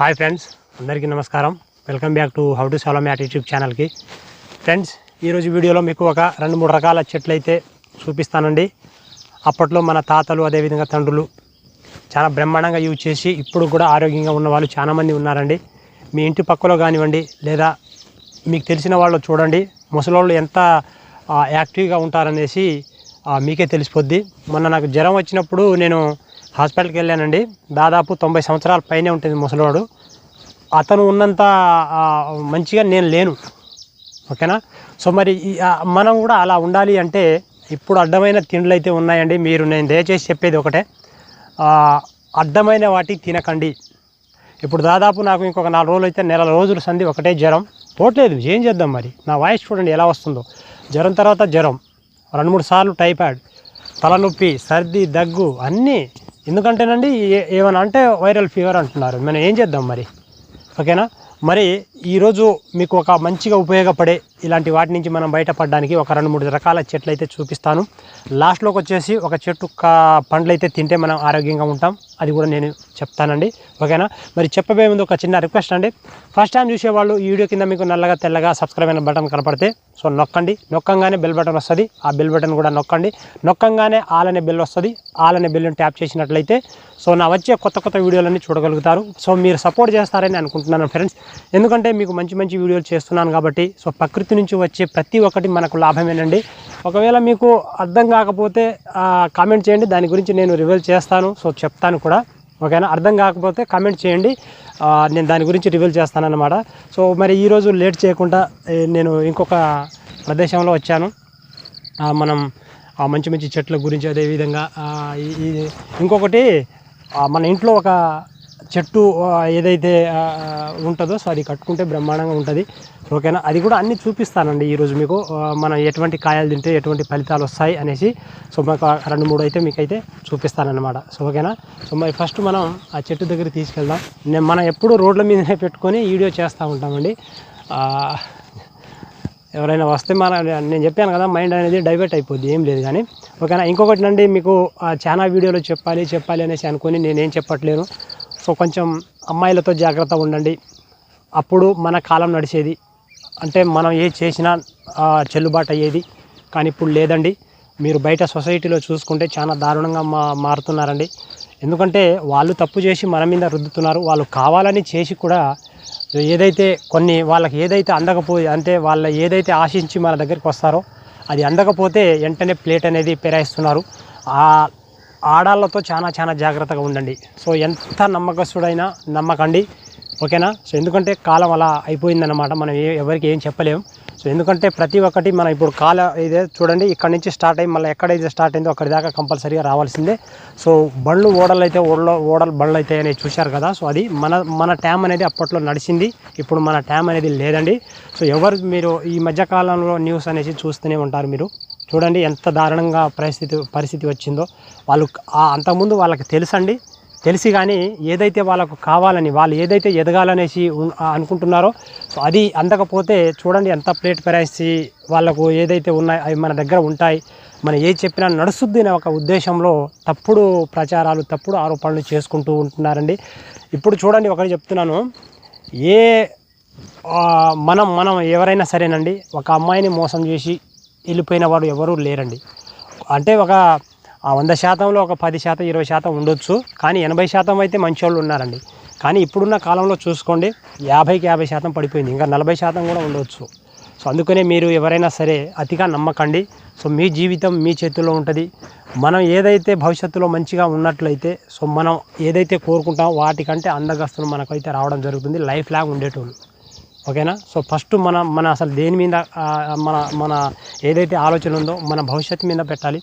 Hi friends అందరికీ నమస్కారం. Welcome back to how to సాలో మ్యాట్ యూట్యూబ్ ఛానల్కి. ఫ్రెండ్స్ ఈరోజు వీడియోలో మీకు ఒక రెండు మూడు రకాల చెట్లు అయితే చూపిస్తానండి. అప్పట్లో మన తాతలు అదేవిధంగా తండ్రులు చాలా బ్రహ్మాండంగా యూజ్ చేసి ఇప్పుడు కూడా ఆరోగ్యంగా ఉన్న వాళ్ళు చాలామంది ఉన్నారండి. మీ ఇంటి పక్కలో కానివ్వండి లేదా మీకు తెలిసిన వాళ్ళు చూడండి. ముసలోళ్ళు ఎంత యాక్టివ్గా ఉంటారనేసి మీకే తెలిసిపోద్ది. మొన్న నాకు జ్వరం వచ్చినప్పుడు నేను హాస్పిటల్కి వెళ్ళానండి. దాదాపు తొంభై సంవత్సరాల పైనే ఉంటుంది ముసలివాడు. అతను ఉన్నంత మంచిగా నేను లేను. ఓకేనా? సో మరి మనం కూడా అలా ఉండాలి అంటే ఇప్పుడు అడ్డమైన తిండ్లు అయితే ఉన్నాయండి. మీరు నేను దయచేసి చెప్పేది ఒకటే. అడ్డమైన వాటి తినకండి. ఇప్పుడు దాదాపు నాకు ఇంకొక నాలుగు రోజులు అయితే నెల రోజులు సంధి ఒకటే జ్వరం. పోట్లేదు ఏం చేద్దాం మరి? నా వాయిస్ చూడండి ఎలా వస్తుందో. జ్వరం తర్వాత జ్వరం. రెండు మూడు సార్లు టైఫాయిడ్. తలనొప్పి సర్ది దగ్గు అన్నీ ఎందుకంటేనండి ఏ- ఏమైనా అంటే వైరల్ ఫీవర్ అంటున్నారు. మనం ఏం చేద్దాం మరి? ఓకేనా? మరి ఈరోజు మీకు ఒక మంచిగా ఉపయోగపడే ఇలాంటి వాటి నుంచి మనం బయటపడడానికి ఒక రెండు మూడు రకాల చెట్లు అయితే చూపిస్తాను. లాస్ట్లోకి వచ్చేసి ఒక చెట్టు కా పండ్లు అయితే తింటే మనం ఆరోగ్యంగా ఉంటాం. అది కూడా నేను చెప్తానండి. ఓకేనా? మరి చెప్పబోయే ముందు ఒక చిన్న రిక్వెస్ట్ అండి. ఫస్ట్ టైం చూసేవాళ్ళు ఈ వీడియో కింద మీకు నల్లగా తెల్లగా సబ్స్క్రైబ్ అయిన బటన్ కనపడితే సో నొక్కండి. నొక్కంగానే బెల్ బటన్ వస్తుంది. ఆ బెల్ బటన్ కూడా నొక్కండి. నొక్కంగానే ఆల్ అనే బెల్ వస్తుంది. ఆల్ అనే బెల్ని ట్యాప్ చేసినట్లయితే సో నా వచ్చే కొత్త కొత్త వీడియోలన్నీ చూడగలుగుతారు. సో మీరు సపోర్ట్ చేస్తారని అనుకుంటున్నాను ఫ్రెండ్స్ ఎందుకంటే మీకు మంచి మంచి వీడియోలు చేస్తున్నాను కాబట్టి సో ప్రకృతి నుంచి వచ్చే ప్రతి ఒక్కటి మనకు లాభమేనండి. ఒకవేళ మీకు అర్థం కాకపోతే కామెంట్ చేయండి. దాని గురించి నేను రివీల్ చేస్తాను. సో చెప్తాను కూడా. ఓకేనా? అర్థం కాకపోతే కామెంట్ చేయండి. నేను దాని గురించి రివీల్ చేస్తానన్నమాట. సో మరి ఈరోజు లేట్ చేయకుండా నేను ఇంకొక ప్రదేశంలో వచ్చాను. మనం మంచి మంచి చెట్ల గురించి అదేవిధంగా ఈ- ఇంకొకటి మన ఇంట్లో ఒక చెట్టు ఏదైతే ఉంటుందో సో అది కట్టుకుంటే బ్రహ్మాండంగా ఉంటుంది. ఓకేనా? అది కూడా అన్ని చూపిస్తానండి ఈరోజు మీకు. మనం ఎటువంటి కాయలు తింటే ఎటువంటి ఫలితాలు వస్తాయి అనేసి. సో మాకు రెండు మూడు అయితే మీకైతే చూపిస్తానన్నమాట. సో ఓకేనా? సో మరి ఫస్ట్ మనం ఆ చెట్టు దగ్గర తీసుకెళ్దాం. నేను మనం ఎప్పుడూ రోడ్ల మీదనే పెట్టుకొని వీడియో చేస్తూ ఉంటామండి. ఎవరైనా వస్తే మన నేను చెప్పాను కదా మైండ్ అనేది డైవర్ట్ అయిపోద్ది ఏం లేదు కానీ. ఓకేనా? ఇంకొకటి నండి మీకు చాలా వీడియోలో చెప్పాలి చెప్పాలి అనేసి అనుకొని నేనేం చెప్పట్లేను. సో కొంచెం అమ్మాయిలతో జాగ్రత్త ఉండండి. అప్పుడు మన కాలం నడిచేది. అంటే మనం ఏ చేసినా చెల్లుబాటు అయ్యేది. కానీ ఇప్పుడు లేదండి. మీరు బయట సొసైటీలో చూసుకుంటే చాలా దారుణంగా మా మారుతున్నారండి. ఎందుకంటే వాళ్ళు తప్పు చేసి మన మీద రుద్దుతున్నారు. వాళ్ళు కావాలని చేసి కూడా ఏదైతే కొన్ని వాళ్ళకి ఏదైతే అందకపోయి అంటే వాళ్ళ ఏదైతే ఆశించి మన దగ్గరికి వస్తారో అది అందకపోతే వెంటనే ప్లేట్ అనేది పెరాయిస్తున్నారు. ఆడాళ్ళతో చాలా చాలా జాగ్రత్తగా ఉండండి. సో ఎంత నమ్మకస్తుడైనా నమ్మకండి. ఓకేనా? సో ఎందుకంటే కాలం అలా అయిపోయిందన్నమాట. మనం ఏ ఎవరికి ఏం చెప్పలేము సో ఎందుకంటే ప్రతి ఒక్కటి మనం ఇప్పుడు కాల ఇదే చూడండి ఇక్కడ నుంచి స్టార్ట్ అయ్యి మళ్ళీ ఎక్కడైతే స్టార్ట్ అయిందో అక్కడి దాకా కంపల్సరీగా రావాల్సిందే. సో బండ్లు ఓడలు అయితే ఓడలో ఓడలు బండ్లు అయితే అనేది చూశారు కదా. సో అది మన మన ట్యామ్ అనేది అప్పట్లో నడిచింది. ఇప్పుడు మన ట్యామ్ అనేది లేదండి. సో ఎవరు మీరు ఈ మధ్యకాలంలో న్యూస్ అనేసి చూస్తూనే ఉంటారు మీరు. చూడండి ఎంత దారుణంగా పరిస్థితి పరిస్థితి వచ్చిందో. వాళ్ళు అంతకుముందు వాళ్ళకి తెలుసండి. తెలిసి కానీ ఏదైతే వాళ్ళకు కావాలని వాళ్ళు ఏదైతే ఎదగాలనేసి అనుకుంటున్నారో సో అది అందకపోతే చూడండి ఎంత ప్లేట్ పెరాయిసి వాళ్ళకు ఏదైతే ఉన్నాయో అవి మన దగ్గర ఉంటాయి. మనం ఏది చెప్పినా నడుస్తుంది అనే ఒక ఉద్దేశంలో తప్పుడు ప్రచారాలు తప్పుడు ఆరోపణలు చేసుకుంటూ ఉంటున్నారండి. ఇప్పుడు చూడండి ఒకటి చెప్తున్నాను. ఏ మనం మనం ఎవరైనా సరేనండి ఒక అమ్మాయిని మోసం చేసి వెళ్ళిపోయిన వారు ఎవరూ లేరండి. అంటే ఒక ఆ వంద శాతంలో ఒక పది శాతం ఇరవై శాతం ఉండొచ్చు కానీ ఎనభై శాతం అయితే మంచి వాళ్ళు ఉన్నారండి. కానీ ఇప్పుడున్న కాలంలో చూసుకోండి యాభైకి యాభై శాతం పడిపోయింది ఇంకా నలభై శాతం కూడా ఉండొచ్చు. సో అందుకనే మీరు ఎవరైనా సరే అతిగా నమ్మకండి. సో మీ జీవితం మీ చేతుల్లో ఉంటుంది. మనం ఏదైతే భవిష్యత్తులో మంచిగా ఉన్నట్లయితే సో మనం ఏదైతే కోరుకుంటామో వాటికంటే అందగస్తులు మనకైతే రావడం జరుగుతుంది. లైఫ్ లాంగ్ ఉండేటోళ్ళు. ఓకేనా? సో ఫస్ట్ మన మన అసలు దేని మీద మన మన ఏదైతే ఆలోచన ఉందో మన భవిష్యత్తు మీద పెట్టాలి.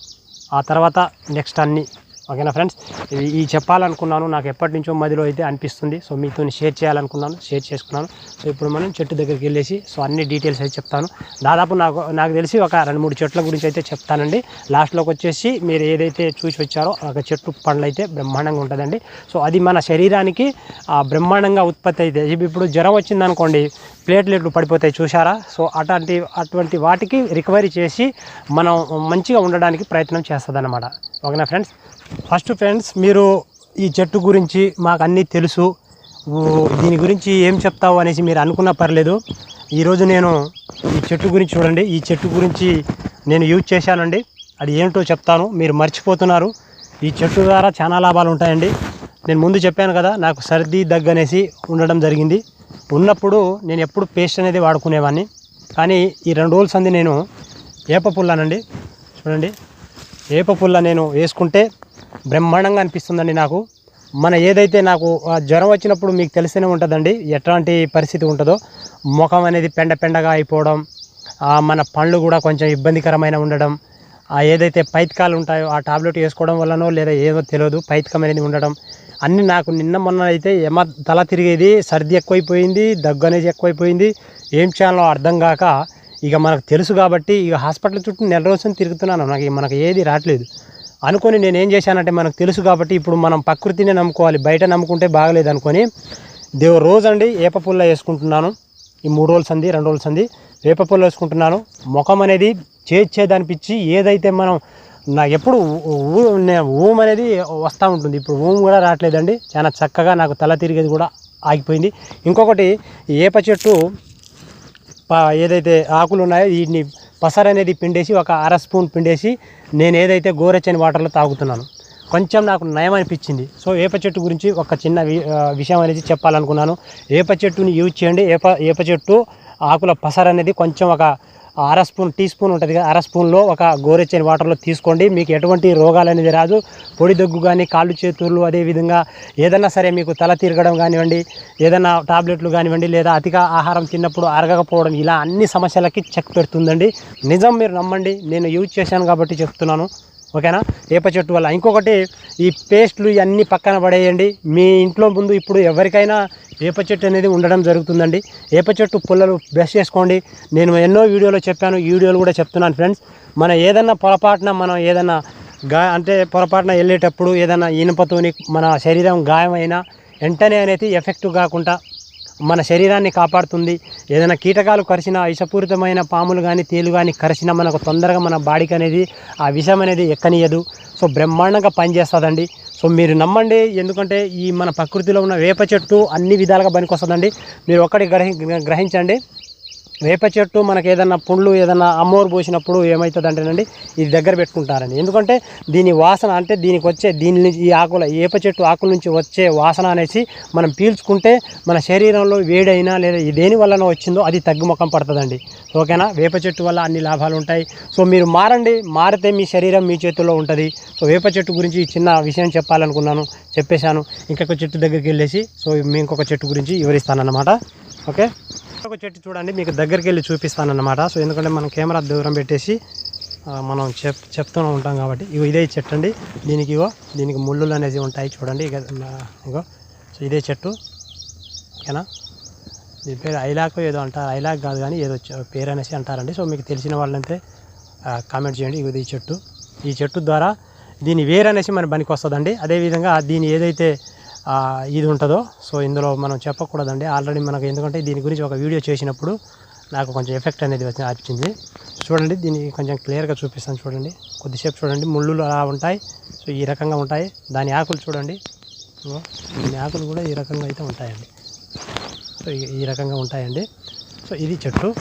ఆ తర్వాత నెక్స్ట్ అన్ని ఓకేనా ఫ్రెండ్స్? ఈ- ఈ చెప్పాలనుకున్నాను నాకు ఎప్పటి నుంచో మదిలో అయితే అనిపిస్తుంది. సో మీతో షేర్ చేయాలనుకున్నాను షేర్ చేసుకున్నాను. సో ఇప్పుడు మనం చెట్టు దగ్గరికి వెళ్ళేసి సో అన్ని డీటెయిల్స్ అయితే చెప్తాను. దాదాపు నాకు నాకు తెలిసి ఒక రెండు మూడు చెట్ల గురించి అయితే చెప్తానండి. లాస్ట్లోకి వచ్చేసి మీరు ఏదైతే చూసి వచ్చారో ఒక చెట్టు పండ్లు అయితే బ్రహ్మాండంగా ఉంటుందండి. సో అది మన శరీరానికి బ్రహ్మాండంగా ఉత్పత్తి అయితే. ఇప్పుడు జ్వరం వచ్చిందనుకోండి ప్లేట్లెట్లు పడిపోతాయి చూసారా సో అటువంటి అటువంటి వాటికి రికవరీ చేసి మనం మంచిగా ఉండడానికి ప్రయత్నం చేస్తుంది అనమాట ఓకేనా ఫ్రెండ్స్? ఫస్ట్ ఫ్రెండ్స్ మీరు ఈ చెట్టు గురించి మాకు అన్నీ తెలుసు. దీని గురించి ఏం చెప్తావు అనేసి మీరు అనుకున్నా పర్లేదు. ఈరోజు నేను ఈ చెట్టు గురించి చూడండి. ఈ చెట్టు గురించి నేను యూజ్ చేశానండి. అది ఏంటో చెప్తాను. మీరు మర్చిపోతున్నారు. ఈ చెట్టు ద్వారా చాలా లాభాలు ఉంటాయండి. నేను ముందు చెప్పాను కదా నాకు సర్ది దగ్గనేసి ఉండడం జరిగింది. ఉన్నప్పుడు నేను ఎప్పుడు పేస్ట్ అనేది వాడుకునేవాడిని కానీ ఈ రెండు రోజుల సంది నేను ఏప పుల్లనండి. చూడండి. ఏప పుల్ల నేను వేసుకుంటే బ్రహ్మాండంగా అనిపిస్తుందండి నాకు. మన ఏదైతే నాకు ఆ జ్వరం వచ్చినప్పుడు మీకు తెలిస్తూనే ఉంటుందండి ఎట్లాంటి పరిస్థితి ఉంటుందో ముఖం అనేది పెండ పెండగా అయిపోవడం మన పళ్ళు కూడా కొంచెం ఇబ్బందికరమైన ఉండడం ఏదైతే పైత్కాలు ఉంటాయో ఆ టాబ్లెట్ వేసుకోవడం వల్లనో లేదా ఏదో తెలియదు పైత్కం అనేది ఉండడం అన్ని నాకు నిన్న మొన్న అయితే ఏమ తల తిరిగేది సర్ది ఎక్కువైపోయింది దగ్గు అనేది ఎక్కువైపోయింది. ఏం చేయాలో అర్థం కాక ఇక మనకు తెలుసు కాబట్టి ఇక హాస్పిటల్ చుట్టూ నెల రోజులు తిరుగుతున్నాను. నాకు మనకు ఏది రావట్లేదు. అనుకొని నేను ఏం చేశానంటే మనకు తెలుసు కాబట్టి ఇప్పుడు మనం ప్రకృతిని నమ్ముకోవాలి బయట నమ్ముకుంటే బాగలేదు అనుకొని దేవు రోజండి ఏప పుల్ల వేసుకుంటున్నాను. ఈ మూడు రోజులు సంది రెండు రోజులు సంది వేప పుల్ల వేసుకుంటున్నాను. ముఖం అనేది చేర్చేదనిపించి ఏదైతే మనం నాకు ఎప్పుడు ఊమ్ అనేది వస్తూ ఉంటుంది. ఇప్పుడు ఊమ్ కూడా రావట్లేదండి. చాలా చక్కగా నాకు తల తిరిగేది కూడా ఆగిపోయింది. ఇంకొకటి ఏప చెట్టు ఏదైతే ఆకులు ఉన్నాయో వీటిని పసరు అనేది పిండేసి ఒక అర స్పూన్ పిండేసి నేను ఏదైతే గోరెచ్చని వాటర్లో తాగుతున్నాను కొంచెం నాకు నయం అనిపించింది. సో ఏప చెట్టు గురించి ఒక చిన్న వి- విషయం అనేది చెప్పాలనుకున్నాను. ఏప చెట్టుని యూజ్ చేయండి. ఏప ఏప చెట్టు ఆకుల పసరు అనేది కొంచెం ఒక అర స్పూన్ టీ స్పూన్ ఉంటుంది కదా అర స్పూన్లో ఒక గోరెచ్చని వాటర్లో తీసుకోండి. మీకు ఎటువంటి రోగాలు అనేది రాదు. పొడి దగ్గు కానీ కాళ్ళు చేతులు అదేవిధంగా ఏదైనా సరే మీకు తల తిరగడం కానివ్వండి ఏదైనా టాబ్లెట్లు కానివ్వండి లేదా అతిగా ఆహారం తిన్నప్పుడు అరగకపోవడం ఇలా అన్ని సమస్యలకి చెక్ పెడుతుందండి. నిజం మీరు నమ్మండి. నేను యూజ్ చేశాను కాబట్టి చెప్తున్నాను. ఓకేనా? వేప చెట్టు వల్ల. ఇంకొకటి ఈ పేస్ట్లు ఇవన్నీ పక్కన పడేయండి. మీ ఇంట్లో ముందు ఇప్పుడు ఎవరికైనా వేప చెట్టు అనేది ఉండడం జరుగుతుందండి. వేప చెట్టు పుల్లలు బ్రష్ చేసుకోండి. నేను ఎన్నో వీడియోలో చెప్పాను ఈ వీడియోలు కూడా చెప్తున్నాను ఫ్రెండ్స్. మన ఏదన్నా పొరపాటున మనం ఏదన్నా గా అంటే పొరపాటున వెళ్ళేటప్పుడు ఏదైనా ఇనుపతోని మన శరీరం గాయమైనా వెంటనే అనేది ఎఫెక్ట్ కాకుండా మన శరీరాన్ని కాపాడుతుంది. ఏదైనా కీటకాలు కరిచిన విషపూరితమైన పాములు కానీ తేలు కానీ కరిచినా మనకు తొందరగా మన బాడీకి అనేది ఆ విషం అనేది ఎక్కనియదు సో బ్రహ్మాండంగా పనిచేస్తుందండి. సో మీరు నమ్మండి. ఎందుకంటే ఈ మన ప్రకృతిలో ఉన్న వేప చెట్టు అన్ని విధాలుగా పనికొస్తుందండి. మీరు ఒక్కటి గ్రహి గ్రహించండి. వేప చెట్టు మనకి ఏదన్నా పుండ్లు ఏదన్నా అమ్మోరు పోసినప్పుడు ఏమవుతుంది అంటేనండి ఇది దగ్గర పెట్టుకుంటారండి. ఎందుకంటే దీని వాసన అంటే దీనికి వచ్చే దీని నుంచి ఈ ఆకుల వేప చెట్టు ఆకుల నుంచి వచ్చే వాసన అనేసి మనం పీల్చుకుంటే మన శరీరంలో వేడైనా లేదా దేని వలన వచ్చిందో అది తగ్గుముఖం పడుతుందండి. ఓకేనా? వేప చెట్టు వల్ల అన్ని లాభాలు ఉంటాయి సో మీరు మారండి. మారితే మీ శరీరం మీ చేతుల్లో ఉంటుంది. సో వేప చెట్టు గురించి చిన్న విషయం చెప్పాలనుకున్నాను చెప్పేశాను. ఇంకొక చెట్టు దగ్గరికి వెళ్ళేసి సో మీ ఇంకొక చెట్టు గురించి వివరిస్తానన్నమాట. ఓకే? ఒక చెట్టు చూడండి మీకు దగ్గరికి వెళ్ళి చూపిస్తానన్నమాట. సో ఎందుకంటే మనం కెమెరా దూరం పెట్టేసి మనం చెప్ చెప్తూనే ఉంటాం కాబట్టి ఇగో ఇదే చెట్టు అండి. దీనికి ఇగో దీనికి ముళ్ళులు అనేవి ఉంటాయి చూడండి ఇక ఇగో. సో ఇదే చెట్టు. ఓకేనా? దీని పేరు ఐలాక్ ఏదో అంటారు. ఐలాక్ కాదు కానీ ఏదో పేరు అనేసి అంటారండి. సో మీకు తెలిసిన వాళ్ళంతే కామెంట్ చేయండి. ఇగో ఈ చెట్టు. ఈ చెట్టు ద్వారా దీని వేరు అనేసి మన పనికి వస్తుందండి. అదేవిధంగా దీని ఏదైతే ఇది ఉంటుందో. సో ఇందులో మనం చెప్పకూడదండి. ఆల్రెడీ మనకు ఎందుకంటే దీని గురించి ఒక వీడియో చేసినప్పుడు నాకు కొంచెం ఎఫెక్ట్ అనేది వచ్చి వచ్చింది చూడండి దీన్ని కొంచెం క్లియర్గా చూపిస్తాను చూడండి. కొద్దిసేపు చూడండి ముళ్ళు అలా ఉంటాయి. సో ఈ రకంగా ఉంటాయి. దాని ఆకులు చూడండి. ఇగో దీని ఆకులు కూడా ఈ రకంగా అయితే ఉంటాయండి. సో ఈ రకంగా ఉంటాయండి. సో ఇది చెట్టు.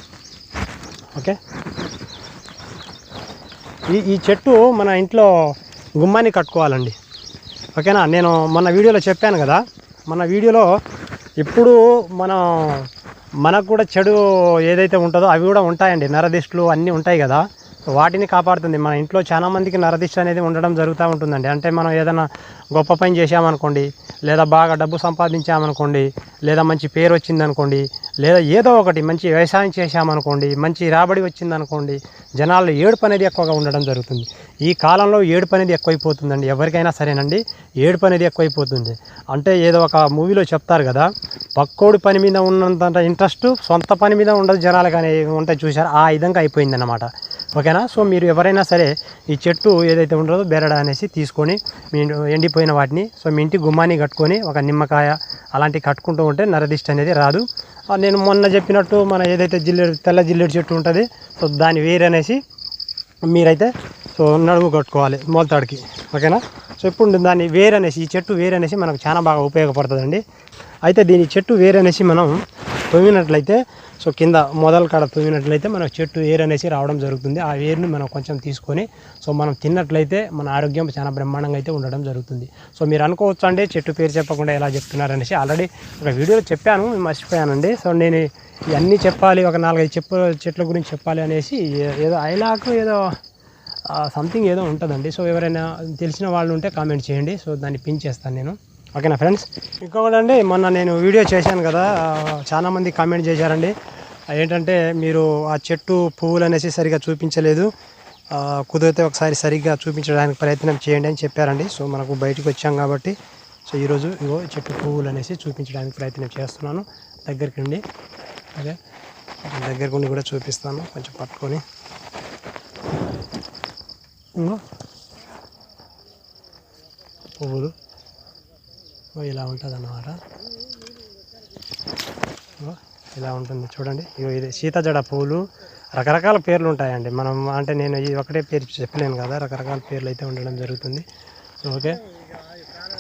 ఓకే. ఈ ఈ చెట్టు మన ఇంట్లో గుమ్మాన్ని కట్టుకోవాలండి. ఓకేనా? నేను మొన్న వీడియోలో చెప్పాను కదా మన వీడియోలో ఇప్పుడు మనం మనకు కూడా చెడు ఏదైతే ఉంటుందో అవి కూడా ఉంటాయండి. నరదిష్టులు అన్నీ ఉంటాయి కదా. వాటిని కాపాడుతుంది. మన ఇంట్లో చాలామందికి నరదిష్ట అనేది ఉండడం జరుగుతూ ఉంటుందండి. అంటే మనం ఏదైనా గొప్ప పని చేశామనుకోండి లేదా బాగా డబ్బు సంపాదించామనుకోండి లేదా మంచి పేరు వచ్చిందనుకోండి లేదా ఏదో ఒకటి మంచి వ్యవసాయం చేశామనుకోండి మంచి రాబడి వచ్చిందనుకోండి జనాల్లో ఏడుపు అనేది ఎక్కువగా ఉండడం జరుగుతుంది. ఈ కాలంలో ఏడుపు అనేది ఎక్కువైపోతుందండి. ఎవరికైనా సరేనండి ఏడుపు అనేది ఎక్కువైపోతుంది. అంటే ఏదో ఒక మూవీలో చెప్తారు కదా పక్కోడి పని మీద ఉన్నంత ఇంట్రెస్ట్ సొంత పని మీద ఉండదు జనాలు కానీ ఉంటాయి చూసారు ఆ విధంగా అయిపోయిందన్నమాట. ఓకేనా? సో మీరు ఎవరైనా సరే ఈ చెట్టు ఏదైతే ఉండదో బెరడ అనేసి తీసుకొని మీ ఎండిపోయిన వాటిని సో మీ ఇంటి గుమ్మాన్ని కట్టుకొని ఒక నిమ్మకాయ అలాంటివి కట్టుకుంటూ ఉంటే నరదిష్టి అనేది రాదు. నేను మొన్న చెప్పినట్టు మన ఏదైతే జిల్లెడు తెల్ల జిల్లేడు చెట్టు ఉంటుంది సో దాని వేరు అనేసి మీరైతే సో నడుము కట్టుకోవాలి మొలతాడికి. ఓకేనా? సో ఇప్పుడు దాన్ని వేరనేసి ఈ చెట్టు వేరనేసి మనకు చాలా బాగా ఉపయోగపడుతుందండి. అయితే దీని చెట్టు వేరనేసి మనం తొమ్మినట్లయితే సో కింద మొదలు కాడ తొమ్మినట్లయితే మనకు చెట్టు ఏర్ అనేసి రావడం జరుగుతుంది. ఆ ఏర్ని మనం కొంచెం తీసుకొని సో మనం తిన్నట్లయితే మన ఆరోగ్యం చాలా బ్రహ్మాండంగా అయితే ఉండడం జరుగుతుంది. సో మీరు అనుకోవచ్చు అండి చెట్టు పేరు చెప్పకుండా ఎలా చెప్తున్నారనేసి ఆల్రెడీ ఒక వీడియోలో చెప్పాను మర్చిపోయానండి. సో నేను ఇవన్నీ చెప్పాలి ఒక నాలుగైదు చెప్పు చెట్ల గురించి చెప్పాలి అనేసి ఏ- ఏదో ఐలాకు ఏదో సంథింగ్ ఏదో ఉంటుందండి. సో ఎవరైనా తెలిసిన వాళ్ళు ఉంటే కామెంట్ చేయండి. సో దాన్ని పిన్ చేస్తాను నేను. ఓకేనా ఫ్రెండ్స్? ఇంకొకటి అండి మొన్న నేను వీడియో చేశాను కదా చాలామంది కామెంట్ చేశారండి. ఏంటంటే మీరు ఆ చెట్టు పువ్వులు అనేసి సరిగా చూపించలేదు కుదిరితే ఒకసారి సరిగ్గా చూపించడానికి ప్రయత్నం చేయండి అని చెప్పారండి. సో మనకు బయటికి వచ్చాం కాబట్టి సో ఈరోజు ఇగో చెట్టు పువ్వులు అనేసి చూపించడానికి ప్రయత్నం చేస్తున్నాను. దగ్గరికి ఉండి ఓకే దగ్గరకు ఉండి కూడా చూపిస్తాను కొంచెం పట్టుకొని. పువ్వులు. ఇలా ఉంటుంది అన్నమాట ఇలా ఉంటుంది. చూడండి. ఇగో ఇది సీతజడ పూలు. రకరకాల పేర్లు ఉంటాయండి. మనం అంటే నేను ఇది ఒకటే పేరు చెప్పలేను కదా. రకరకాల పేర్లు అయితే ఉండడం జరుగుతుంది. So okay.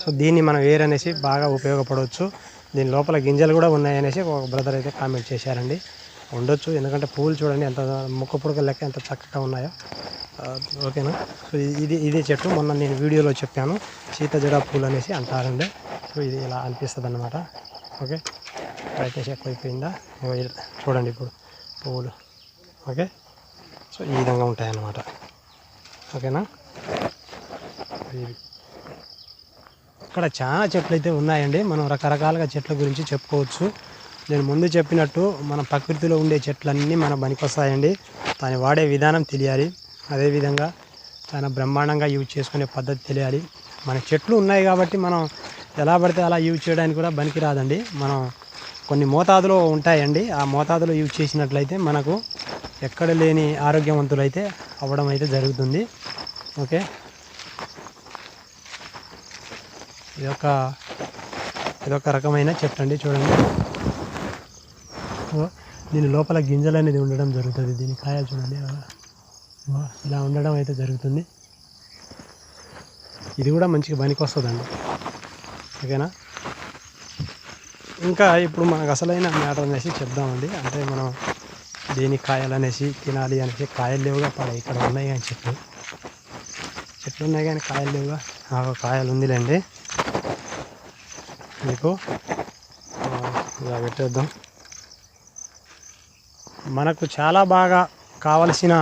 సో దీన్ని మనం వేర్ అనేసి బాగా ఉపయోగపడవచ్చు. దీని లోపల గింజలు కూడా ఉన్నాయనేసి ఒక బ్రదర్ అయితే కామెంట్ చేశారండి. ఉండొచ్చు. ఎందుకంటే పూలు చూడండి ఎంత ముక్క పుడక లెక్క ఎంత చక్కగా ఉన్నాయో. ఓకేనా? సో ఇది- ఇది ఇదే చెట్టు. మొన్న నేను వీడియోలో చెప్పాను. సీతజడ పూలు అనేసి అంటారండి. సో ఇది ఇలా అనిపిస్తుంది అనమాట ఓకే బ్రైట్నెస్ ఎక్కువైపోయిందా చూడండి ఇప్పుడు పువ్వులు. ఓకే? సో ఈ విధంగా ఉంటాయన్నమాట. ఓకేనా? ఇక్కడ చాలా చెట్లు అయితే ఉన్నాయండి. మనం రకరకాలుగా చెట్ల గురించి చెప్పుకోవచ్చు. నేను ముందు చెప్పినట్టు మన ప్రకృతిలో ఉండే చెట్లన్నీ మన పనికొస్తాయండి. దాన్ని వాడే విధానం తెలియాలి. అదేవిధంగా చాలా బ్రహ్మాండంగా యూజ్ చేసుకునే పద్ధతి తెలియాలి. మన చెట్లు ఉన్నాయి కాబట్టి మనం ఎలా పడితే అలా యూజ్ చేయడానికి కూడా బనికి రాదండి మనం కొన్ని మోతాదులో ఉంటాయండి. ఆ మోతాదులో యూజ్ చేసినట్లయితే మనకు ఎక్కడ లేని ఆరోగ్యవంతులైతే అవ్వడం అయితే జరుగుతుంది. ఓకే. ఇదొక ఇదొక రకమైన చెట్టండి చూడండి. ఓ, దీని లోపల గింజలు అనేది ఉండడం జరుగుతుంది. దీని కాయలు చూడండి. ఇలా ఉండడం అయితే జరుగుతుంది. ఇది కూడా మంచిగా పనికి వస్తుందండి ఓకేనా? ఇంకా ఇప్పుడు మనకు అసలైన మ్యాటర్ అనేసి చెప్దామండి. అంటే మనం దేని కాయలు అనేసి తినాలి అనేసి కాయలు లేవుగా పడ ఇక్కడ ఉన్నాయి కానీ చెట్లు చెట్లు ఉన్నాయి కానీ కాయలు లేవుగా? నాకు కాయలు ఉందిలేండి. మీకు ఇలా పెట్టేద్దాం. మనకు చాలా బాగా కావలసిన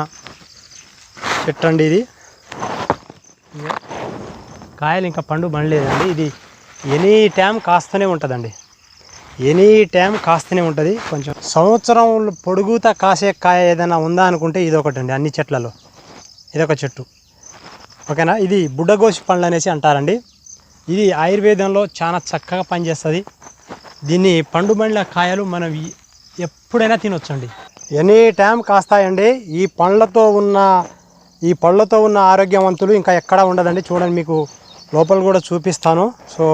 చెట్టు అండి ఇది. కాయలు ఇంకా పండు బండలేదండి ఇది ఎనీ టైం కాస్తూనే ఉంటుందండి. ఎనీ టైం కాస్తూనే ఉంటుంది. కొంచెం సంవత్సరం పొడుగుతా కాసే కాయ ఏదైనా ఉందా అనుకుంటే ఇది ఒకటి అండి అన్ని చెట్లలో. ఇదొక చెట్టు. ఓకేనా? ఇది బుడ్డగోసి పండ్లు అనేసి అంటారండి. ఇది ఆయుర్వేదంలో చాలా చక్కగా పనిచేస్తుంది. దీన్ని పండు బండ్ల కాయలు మనం ఎప్పుడైనా తినొచ్చండి. ఎనీ టైం కాస్తాయండి. ఈ పండ్లతో ఉన్న ఈ పళ్ళతో ఉన్న ఆరోగ్యవంతులు ఇంకా ఎక్కడా ఉండదండి. చూడండి మీకు లోపల కూడా చూపిస్తాను. సో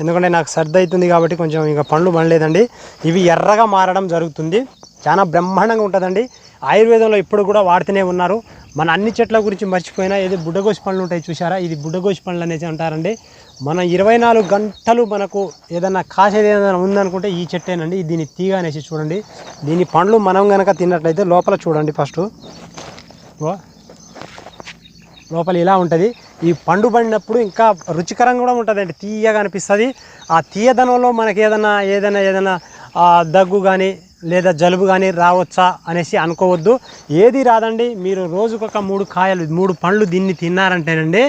ఎందుకంటే నాకు సర్ది అవుతుంది కాబట్టి కొంచెం ఇంకా పండ్లు పండలేదండి. ఇవి ఎర్రగా మారడం జరుగుతుంది. చాలా బ్రహ్మాండంగా ఉంటుందండి. ఆయుర్వేదంలో ఇప్పుడు కూడా వాడుతూనే ఉన్నారు. మన అన్ని చెట్ల గురించి మర్చిపోయినా ఏది బుడ్డగోసి పండ్లు ఉంటాయి చూసారా ఇది బుడ్డగోసి పండ్లు అనేసి అంటారండి. మన ఇరవై నాలుగు గంటలు మనకు ఏదైనా కాసేది ఏదైనా ఉందనుకుంటే ఈ చెట్టేనండి. దీని తీగ అనేసి చూడండి. దీని పండ్లు మనం కనుక తిన్నట్లయితే లోపల చూడండి ఫస్ట్. ఓ లోపల ఇలా ఉంటుంది. ఈ పండు పడినప్పుడు ఇంకా రుచికరంగా కూడా ఉంటుందండి. తీయగా అనిపిస్తుంది. ఆ తీయదనంలో మనకి ఏదైనా ఏదైనా ఏదైనా దగ్గు కానీ లేదా జలుబు కానీ రావచ్చా అనేసి అనుకోవద్దు. ఏది రాదండి. మీరు రోజుకొక మూడు కాయలు మూడు పండ్లు దీన్ని తిన్నారంటేనండి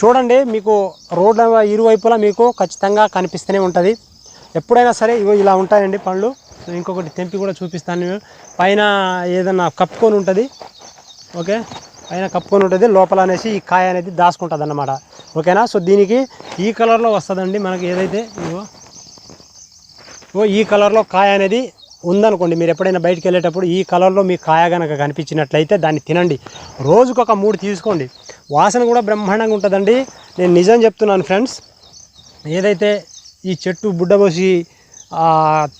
చూడండి మీకు రోడ్ల ఇరువైపులా మీకు ఖచ్చితంగా కనిపిస్తూనే ఉంటుంది. ఎప్పుడైనా సరే ఇగో ఇలా ఉంటాయండి పండ్లు. ఇంకొకటి తెంపి కూడా చూపిస్తాను పైన ఏదైనా కప్పుకొని ఉంటుంది. ఓకే? పైన కప్పుకొని ఉంటుంది లోపల అనేసి ఈ కాయ అనేది దాచుకుంటుంది అన్నమాట ఓకేనా? సో దీనికి ఈ కలర్లో వస్తుందండి మనకి ఏదైతే ఓ ఈ కలర్లో కాయ అనేది ఉందనుకోండి మీరు ఎప్పుడైనా బయటికి వెళ్ళేటప్పుడు ఈ కలర్లో మీ కాయ కనుక కనిపించినట్లయితే దాన్ని తినండి. రోజుకు ఒక మూడు తీసుకోండి. వాసన కూడా బ్రహ్మాండంగా ఉంటుందండి. నేను నిజం చెప్తున్నాను ఫ్రెండ్స్ ఏదైతే ఈ చెట్టు బుడ్డబోసి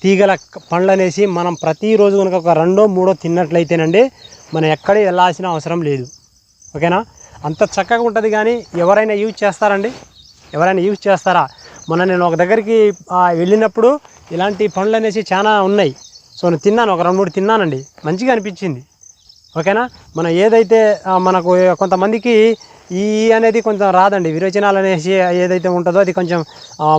తీగల పండ్లనేసి మనం ప్రతిరోజు కనుక ఒక రెండో మూడో తిన్నట్లయితేనండి మనం ఎక్కడికి వెళ్ళాల్సిన అవసరం లేదు. ఓకేనా? అంత చక్కగా ఉంటుంది కానీ ఎవరైనా యూజ్ చేస్తారండి? ఎవరైనా యూజ్ చేస్తారా? మొన్న నేను ఒక దగ్గరికి వెళ్ళినప్పుడు ఇలాంటి పండ్లు అనేసి చాలా ఉన్నాయి. సో నేను తిన్నాను ఒక రెండు మూడు తిన్నానండి. మంచిగా అనిపించింది. ఓకేనా? మనం ఏదైతే మనకు కొంతమందికి ఈ అనేది కొంచెం రాదండి. విరోచనాలు అనేసి ఏదైతే ఉంటుందో అది కొంచెం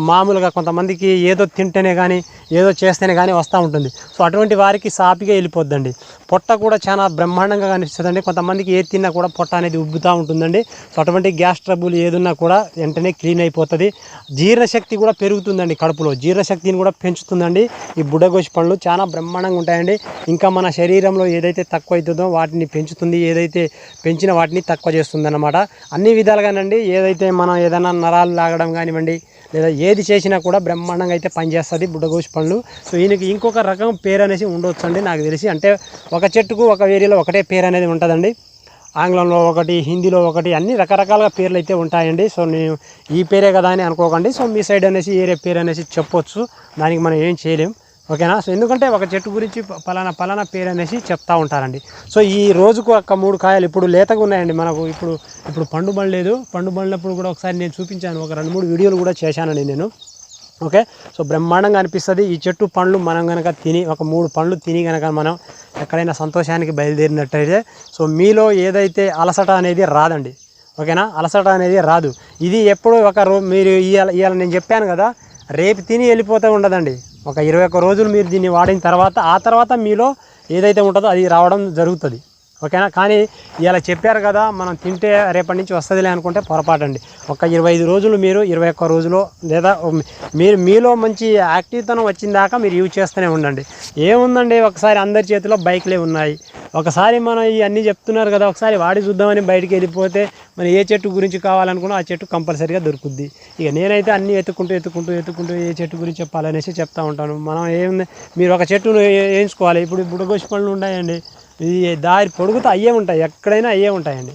మామూలుగా కొంతమందికి ఏదో తింటేనే కానీ ఏదో చేస్తేనే కానీ వస్తూ ఉంటుంది. సో అటువంటి వారికి సాపిగా వెళ్ళిపోద్దండి. పొట్ట కూడా చాలా బ్రహ్మాండంగా కనిపిస్తుందండి. కొంతమందికి ఏది తిన్నా కూడా పొట్ట అనేది ఉబ్బుతూ ఉంటుందండి. సో అటువంటి గ్యాస్ ట్రబుల్ ఏదున్నా కూడా వెంటనే క్లీన్ అయిపోతుంది. జీర్ణశక్తి కూడా పెరుగుతుందండి కడుపులో. జీర్ణశక్తిని కూడా పెంచుతుందండి. ఈ బుడగోసి పండ్లు చాలా బ్రహ్మాండంగా ఉంటాయండి. ఇంకా మన శరీరంలో ఏదైతే తక్కువ అవుతుందో వాటిని పెంచుతుంది. ఏదైతే పెంచిన వాటిని తక్కువ చేస్తుంది అన్నమాట అన్ని విధాలుగానండి. ఏదైతే మనం ఏదైనా నరాలు లాగడం కానివ్వండి లేదా ఏది చేసినా కూడా బ్రహ్మాండంగా అయితే పనిచేస్తుంది బుడ్డగోసి పండ్లు సో ఈయనకి ఇంకొక రకం పేరు అనేసి ఉండొచ్చు అండి నాకు తెలిసి. అంటే ఒక చెట్టుకు ఒక ఏరియాలో ఒకటే పేరు అనేది ఉంటుందండి. ఆంగ్లంలో ఒకటి హిందీలో ఒకటి అన్ని రకరకాలుగా పేర్లు అయితే ఉంటాయండి. సో నేను ఈ పేరే కదా అని అనుకోకండి. సో మీ సైడ్ అనేసి ఏరే పేరు అనేసి చెప్పొచ్చు. దానికి మనం ఏం చేయలేం. ఓకేనా? సో ఎందుకంటే ఒక చెట్టు గురించి పలానా పలానా పేరు అనేసి చెప్తా ఉంటారండి. సో ఈ రోజుకు ఒక మూడు కాయలు ఇప్పుడు లేతగా ఉన్నాయండి మనకు. ఇప్పుడు ఇప్పుడు పండు పడలేదు పండు పడినప్పుడు కూడా ఒకసారి నేను చూపించాను. ఒక రెండు మూడు వీడియోలు కూడా చేశానండి నేను. ఓకే? సో బ్రహ్మాండంగా అనిపిస్తుంది. ఈ చెట్టు పండ్లు మనం కనుక తిని ఒక మూడు పండ్లు తిని కనుక మనం ఎక్కడైనా సంతోషానికి బయలుదేరినట్టయితే సో మీలో ఏదైతే అలసట అనేది రాదండి. ఓకేనా? అలసట అనేది రాదు. ఇది ఎప్పుడు ఒక రో మీరు ఇవాళ ఇవాళ నేను చెప్పాను కదా రేపు తిని వెళ్ళిపోతూ ఉండదండి. ఒక ఇరవై ఒక్క రోజులు మీరు దీన్ని వాడిన తర్వాత ఆ తర్వాత మీలో ఏదైతే ఉంటుందో అది రావడం జరుగుతుంది. ఓకేనా? కానీ ఇలా చెప్పారు కదా మనం తింటే రేపటి నుంచి వస్తుందిలే అనుకుంటే పొరపాటు అండి ఒక ఇరవై ఐదు రోజులు మీరు ఇరవై ఒక్క రోజులో లేదా మీరు మీలో మంచి యాక్టివ్తనం వచ్చిందాక మీరు యూజ్ చేస్తూనే ఉండండి. ఏముందండి? ఒకసారి అందరి చేతిలో బైక్లే ఉన్నాయి. ఒకసారి మనం ఇవన్నీ చెప్తున్నారు కదా ఒకసారి వాడి చూద్దామని బయటికి వెళ్ళిపోతే మనం ఏ చెట్టు గురించి కావాలనుకున్నా ఆ చెట్టు కంపల్సరీగా దొరుకుద్ది. ఇక నేనైతే అన్నీ ఎత్తుకుంటూ ఎత్తుకుంటూ ఎత్తుకుంటూ ఏ చెట్టు గురించి చెప్పాలనేసి చెప్తా ఉంటాను. మనం ఏముంది మీరు ఒక చెట్టును వేయించుకోవాలి. ఇప్పుడు బుడగోసి పళ్ళు ఉన్నాయండి. ఇది దారి పొడుగుతూ అయ్యే ఉంటాయి. ఎక్కడైనా అయ్యే ఉంటాయండి.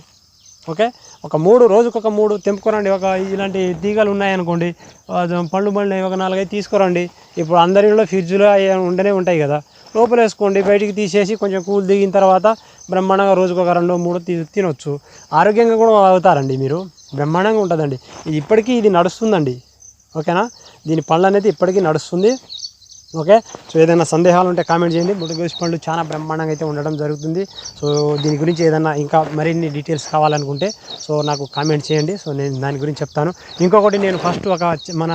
ఓకే? ఒక మూడు రోజుకు ఒక మూడు తెంపుకోరండి. ఒక ఇలాంటి తీగలు ఉన్నాయనుకోండి. ఆ, పళ్ళు ఒక నాలుగైదు తీసుకురండి. ఇప్పుడు అందరిలో ఫ్రిడ్జ్లో ఉండనే ఉంటాయి కదా. లోపల వేసుకోండి బయటికి తీసేసి కొంచెం కూల్ దిగిన తర్వాత బ్రహ్మాండంగా రోజుకు ఒక రెండు మూడు తినొచ్చు. ఆరోగ్యంగా కూడా అవుతారండి మీరు. బ్రహ్మాండంగా ఉంటుందండి. ఇది ఇప్పటికీ ఇది నడుస్తుందండి. ఓకేనా? దీని పళ్ళు అనేది ఇప్పటికీ నడుస్తుంది. ఓకే? సో ఏదైనా సందేహాలు ఉంటే కామెంట్ చేయండి. బుడగోసి పండ్లు చాలా బ్రహ్మాండంగా అయితే ఉండడం జరుగుతుంది. సో దీని గురించి ఏదైనా ఇంకా మరిన్ని డీటెయిల్స్ కావాలనుకుంటే సో నాకు కామెంట్ చేయండి. సో నేను దాని గురించి చెప్తాను. ఇంకొకటి నేను ఫస్ట్ ఒక మన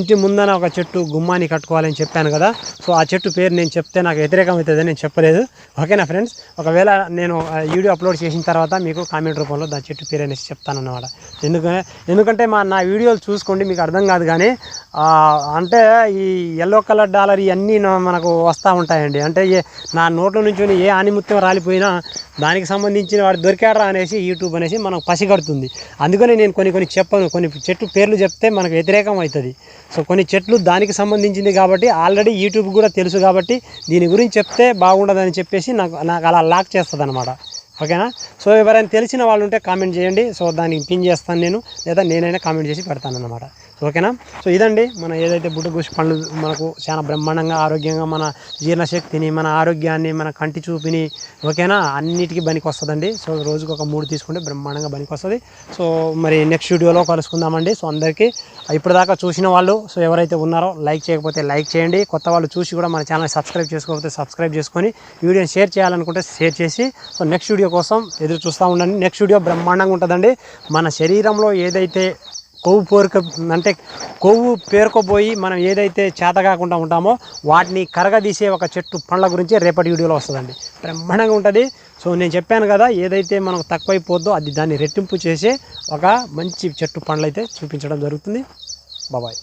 ఇంటి ముందన ఒక చెట్టు గుమ్మాని కట్టుకోవాలని చెప్పాను కదా. సో ఆ చెట్టు పేరు నేను చెప్తే నాకు వ్యతిరేకం అవుతుందని నేను చెప్పలేదు. ఓకేనా ఫ్రెండ్స్? ఒకవేళ నేను ఆ వీడియో అప్లోడ్ చేసిన తర్వాత మీకు కామెంట్ రూపంలో దాని చెట్టు పేరు అనేసి చెప్తాను అన్నమాట ఎందుకంటే ఎందుకంటే మా నా వీడియోలు చూసుకోండి మీకు అర్థం కాదు కానీ అంటే ఈ ఎల్లో కలర్ డాలర్ ఇవన్నీ మనకు వస్తూ ఉంటాయండి. అంటే నా నోట్ల నుంచి ఏ ఆనిముత్యం రాలిపోయినా దానికి సంబంధించిన వాడు దొరికాడరా అనేసి యూట్యూబ్ అనేసి మనకు పసిగడుతుంది. అందుకని నేను కొన్ని కొన్ని చెప్పను. కొన్ని చెట్లు పేర్లు చెప్తే మనకు వ్యతిరేకం అవుతుంది. సో కొన్ని చెట్లు దానికి సంబంధించింది కాబట్టి ఆల్రెడీ యూట్యూబ్ కూడా తెలుసు కాబట్టి దీని గురించి చెప్తే బాగుండదని చెప్పేసి నాకు నాకు అలా లాక్ చేస్తుంది అనమాట ఓకేనా? సో ఎవరైనా తెలిసిన వాళ్ళు ఉంటే కామెంట్ చేయండి. సో దానికి పిన్ చేస్తాను నేను. లేదా నేనైనా కామెంట్ చేసి పెడతాను అనమాట ఓకేనా? సో ఇదండి మన ఏదైతే బుట్టగూసి పండ్లు మనకు చాలా బ్రహ్మాండంగా ఆరోగ్యంగా మన జీర్ణశక్తిని మన ఆరోగ్యాన్ని మన కంటి చూపిని ఓకేనా? అన్నిటికీ బనికి వస్తుందండి సో రోజుకు ఒక మూడు తీసుకుంటే బ్రహ్మాండంగా బనికి వస్తుంది సో మరి నెక్స్ట్ వీడియోలో కలుసుకుందామండి. సో అందరికీ ఇప్పటిదాకా చూసిన వాళ్ళు సో ఎవరైతే ఉన్నారో లైక్ చేయకపోతే లైక్ చేయండి. కొత్త వాళ్ళు చూసి కూడా మన ఛానల్ సబ్స్క్రైబ్ చేసుకోకపోతే సబ్స్క్రైబ్ చేసుకొని వీడియోని షేర్ చేయాలనుకుంటే షేర్ చేసి సో నెక్స్ట్ వీడియో కోసం ఎదురు చూస్తూ ఉండండి. నెక్స్ట్ వీడియో బ్రహ్మాండంగా ఉంటుందండి. మన శరీరంలో ఏదైతే కొవ్వు పేరుక అంటే కొవ్వు పేరుకోపోయి మనం ఏదైతే చేత కాకుండా ఉంటామో వాటిని కరగదీసే ఒక చెట్టు పండ్ల గురించి రేపటి వీడియోలో వస్తుందండి. బ్రహ్మాండంగా ఉంటుంది. సో నేను చెప్పాను కదా ఏదైతే మనకు తక్కువైపోద్దో అది దాన్ని రెట్టింపు చేసే ఒక మంచి చెట్టు పండ్లు అయితే చూపించడం జరుగుతుంది. బాబాయ్